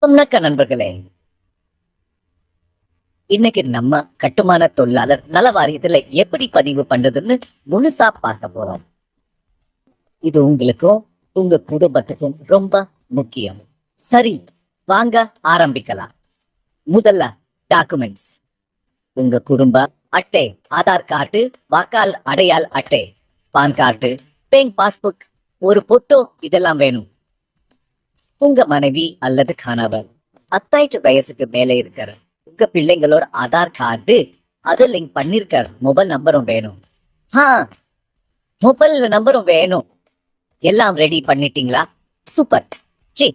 வணக்கம் நண்பர்களே. இன்னைக்கு நம்ம கட்டுமான தொழிலாளர் நல வாரியத்துல எப்படி பதிவு பண்றதுன்னு முழுசா பார்க்க போறோம். இது உங்களுக்கும் உங்க குடும்பத்துக்கும் ரொம்ப முக்கியம். சரி வாங்க ஆரம்பிக்கலாம். முதல்ல டாக்குமெண்ட்ஸ் உங்க குடும்ப அட்டை ஆதார் கார்டு வாக்கால் அடையாள் அட்டை பான் கார்டு பேங்க் பாஸ்புக் ஒரு போட்டோ இதெல்லாம் வேணும். உங்க மனைவி அல்லது கணவர் அத்தாயிட்டு வயசுக்கு மேலே இருக்கிற உங்க பிள்ளைங்களோட ஆதார் கார்டு அது லிங்க் பண்ணிருக்க மொபைல் நம்பரும் வேணும். ஆ மொபைல் நம்பரும் வேணும். எல்லாம் ரெடி பண்ணிட்டீங்களா? சூப்பர் சி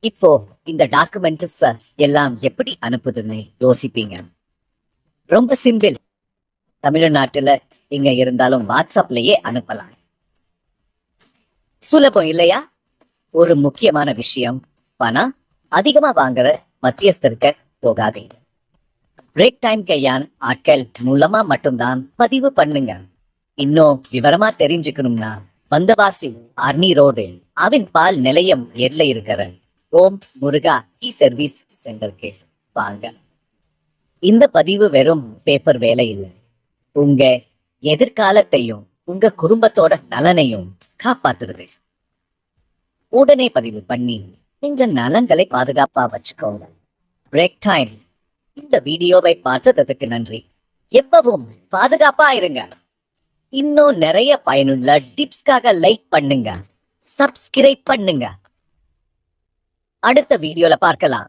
இப்போ இந்த டாக்குமெண்ட்ஸ் எல்லாம் எப்படி அனுப்புதுன்னு யோசிப்பீங்க. ரொம்ப சிம்பிள் தமிழ்நாட்டுல எங்க இருந்தாலும் வாட்ஸ்அப்லயே அனுப்பலாம். சுலபம் இல்லையா? ஒரு முக்கியமான விஷயம். பணம் அதிகமா வாங்குற மத்தியஸ்தருக்கு போகாதீங்க பிரேக் டைம் கையான் ஆட்கள் மூலமா மட்டும்தான் பதிவு பண்ணுங்க. இன்னும் விவரமா தெரிஞ்சுக்கணும்னா வந்தவாசி அர்னி ரோடு அவன் பால் நிலையம் எல்ல இருக்கிற ஓம் முருகா இ சர்வீஸ் சென்டருக்கு வாங்க. இந்த பதிவு வெறும் பேப்பர் வேலை இல்லை. உங்க எதிர்காலத்தையும் உங்க குடும்பத்தோட நலனையும் காப்பாத்துறது. உடனே பதிவு பண்ணி உங்க நலன்களை பாதுகாப்பா வச்சுக்கோங்க. பிரேக் டைம் இந்த வீடியோவை பார்த்ததுக்கு நன்றி. எப்பவும் பாதுகாப்பா இருங்க. இன்னும் நிறைய பயனுள்ள டிப்ஸ்க்காக லைக் பண்ணுங்க. சப்ஸ்கிரைப் பண்ணுங்க. அடுத்த வீடியோல பார்க்கலாம்.